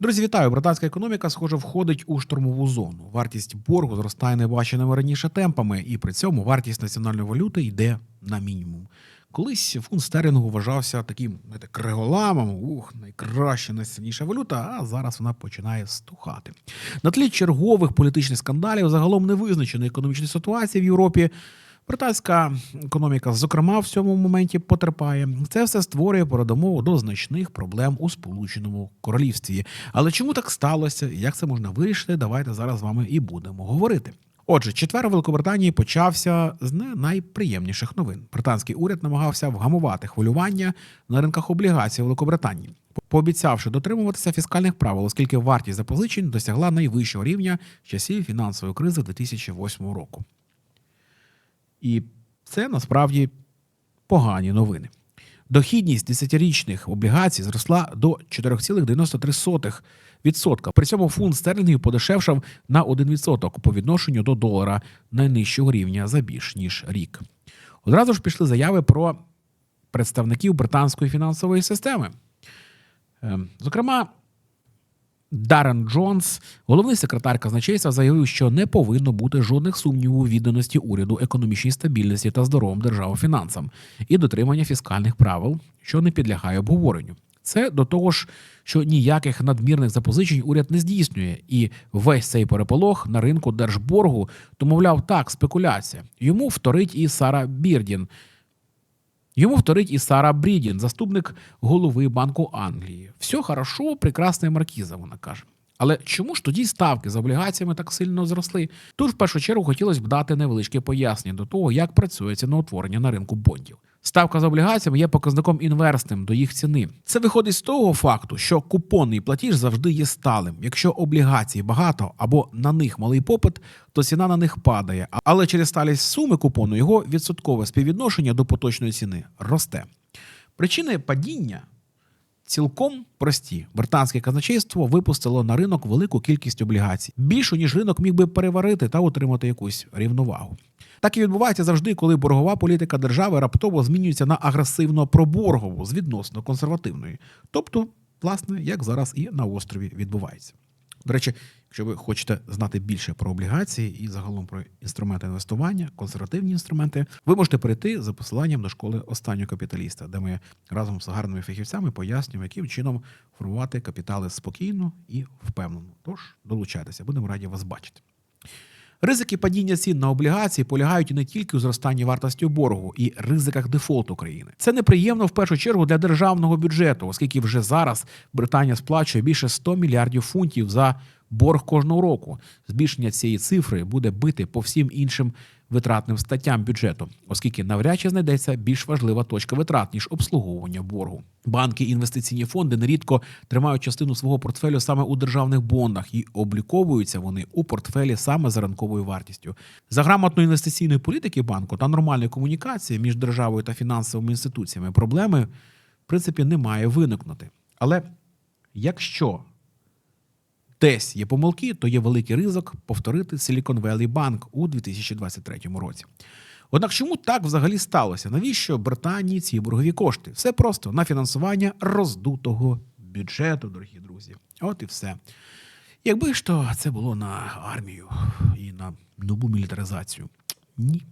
Друзі, вітаю! Британська економіка, схоже, входить у штурмову зону. Вартість боргу зростає небаченими раніше темпами, і при цьому вартість національної валюти йде на мінімум. Колись фунт стерлінгу вважався таким знаєте, криголамом, ух, найкраща, найсильніша валюта, а зараз вона починає стухати. На тлі чергових політичних скандалів, загалом невизначеної економічної ситуації в Європі. Британська економіка, зокрема, в цьому моменті потерпає. Це все створює передумову до значних проблем у Сполученому Королівстві. Але чому так сталося? Як це можна вирішити? Давайте зараз з вами і будемо говорити. Отже, четвер у Великобританії почався з не найприємніших новин. Британський уряд намагався вгамувати хвилювання на ринках облігацій Великобританії, пообіцявши дотримуватися фіскальних правил, оскільки вартість запозичень досягла найвищого рівня часів фінансової кризи 2008 року. І це насправді погані новини. Дохідність 10-річних облігацій зросла до 4,93%. При цьому фунт стерлінгів подешевшав на 1% по відношенню до долара найнижчого рівня за більш ніж рік. Одразу ж пішли заяви про представників британської фінансової системи. Ем, Зокрема, Даррен Джонс, головний секретар казначейства, заявив, що не повинно бути жодних сумнівів у відданості уряду економічній стабільності та здоровим державам фінансам і дотримання фіскальних правил, що не підлягає обговоренню. Це до того ж, що ніяких надмірних запозичень уряд не здійснює, і весь цей переполох на ринку держборгу, то мовляв, так, спекуляція. Йому вторить і Сара Бірдін, Йому вторить і Сара Брідін, заступник голови Банку Англії. Все хорошо, прекрасна маркіза, вона каже. Але чому ж тоді ставки з облігаціями так сильно зросли? Тут в першу чергу хотілося б дати невеличке пояснення до того, як працює ціноутворення на ринку бондів. Ставка з облігаціями є показником інверсним до їх ціни. Це виходить з того факту, що купонний платіж завжди є сталим. Якщо облігацій багато або на них малий попит, то ціна на них падає. Але через сталість суми купону його відсоткове співвідношення до поточної ціни росте. Причини падіння цілком прості. Британське казначейство випустило на ринок велику кількість облігацій, більшу ніж ринок міг би переварити та отримати якусь рівновагу. Так і відбувається завжди, коли боргова політика держави раптово змінюється на агресивно проборгову з відносно консервативної. Тобто, власне, як зараз і на острові відбувається. До речі, якщо ви хочете знати більше про облігації і загалом про інструменти інвестування, консервативні інструменти, ви можете прийти за посиланням до школи останнього капіталіста, де ми разом з гарними фахівцями пояснюємо, яким чином формувати капітали спокійно і впевнено. Тож долучайтеся, будемо раді вас бачити. Ризики падіння цін на облігації полягають не тільки у зростанні вартості боргу і ризиках дефолту країни. Це неприємно в першу чергу для державного бюджету, оскільки вже зараз Британія сплачує більше 100 мільярдів фунтів за борг кожного року. Збільшення цієї цифри буде бити по всім іншим витратним статтям бюджету, оскільки навряд чи знайдеться більш важлива точка витрат ніж обслуговування боргу. Банки і інвестиційні фонди нерідко тримають частину свого портфелю саме у державних бондах і обліковуються вони у портфелі саме за ранковою вартістю. За грамотної інвестиційної політики банку та нормальної комунікації між державою та фінансовими інституціями проблеми в принципі не має виникнути. Але якщо десь є помилки, то є великий ризик повторити Silicon Valley Bank у 2023 році. Однак чому так взагалі сталося? Навіщо Британії ці боргові кошти? Все просто на фінансування роздутого бюджету, дорогі друзі. От і все. Якби ж то це було на армію і на нову мілітаризацію. Ні.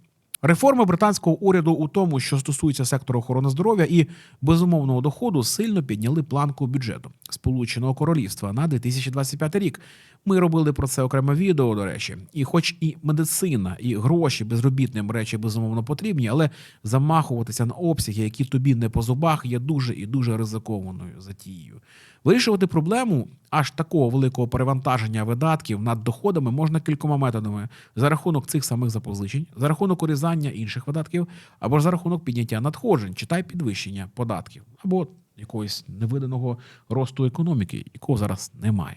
Реформи британського уряду у тому, що стосується сектору охорони здоров'я і безумовного доходу, сильно підняли планку бюджету Сполученого Королівства на 2025 рік. Ми робили про це окреме відео, до речі. І, хоч і медицина, і гроші безробітним речі безумовно потрібні, але замахуватися на обсяги, які тобі не по зубах, є дуже і дуже ризикованою затією. Вирішувати проблему аж такого великого перевантаження видатків над доходами можна кількома методами за рахунок цих самих запозичень, за рахунок урізання інших видатків, або ж за рахунок підняття надходжень, читай підвищення податків, або якогось невиданого росту економіки, якого зараз немає.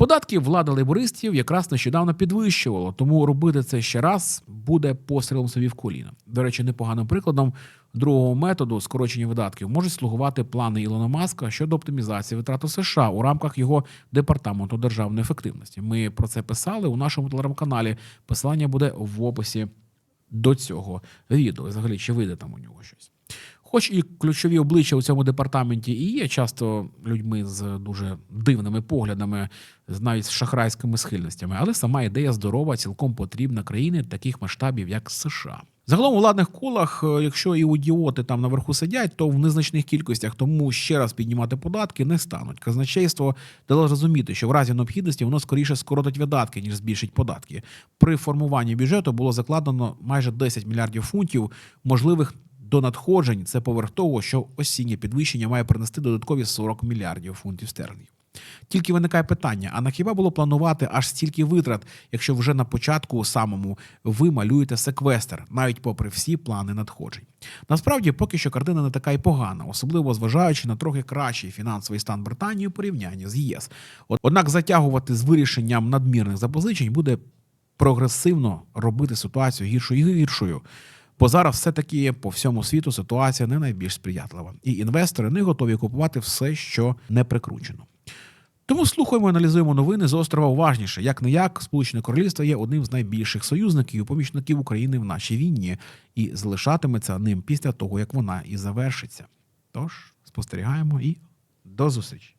Податки влада лейбористів якраз нещодавно підвищувала, тому робити це ще раз буде пострілом собі в коліна. До речі, непоганим прикладом другого методу скорочення видатків можуть слугувати плани Ілона Маска щодо оптимізації витрат США у рамках його департаменту державної ефективності. Ми про це писали у нашому телеграм-каналі. Посилання буде в описі до цього відео. Взагалі, чи вийде там у нього щось. Хоч і ключові обличчя у цьому департаменті і є часто людьми з дуже дивними поглядами, навіть з шахрайськими схильностями, але сама ідея здорова, цілком потрібна країни таких масштабів, як США. Загалом у владних колах, е, якщо і ідіоти там наверху сидять, то в незначних кількостях тому ще раз піднімати податки не стануть. Казначейство дало зрозуміти, що в разі необхідності воно скоріше скоротить видатки, ніж збільшить податки. При формуванні бюджету було закладено майже 10 мільярдів фунтів можливих до надходжень. Це поверх того, що осіннє підвищення має принести додаткові 40 мільярдів фунтів стерлінгів. Тільки виникає питання: а на хіба було планувати аж стільки витрат, якщо вже на початку самому ви малюєте секвестр, навіть попри всі плани надходжень? Насправді, поки що картина не така й погана, особливо зважаючи на трохи кращий фінансовий стан Британії у порівнянні з ЄС. Однак затягувати з вирішенням надмірних запозичень буде прогресивно робити ситуацію гіршою і гіршою. Бо зараз все-таки по всьому світу ситуація не найбільш сприятлива, і інвестори не готові купувати все, що не прикручено. Тому слухаємо аналізуємо новини з острова уважніше. Як не як, Сполучене Королівство є одним з найбільших союзників і помічників України в нашій війні і залишатиметься ним після того, як вона і завершиться. Тож спостерігаємо і до зустрічі.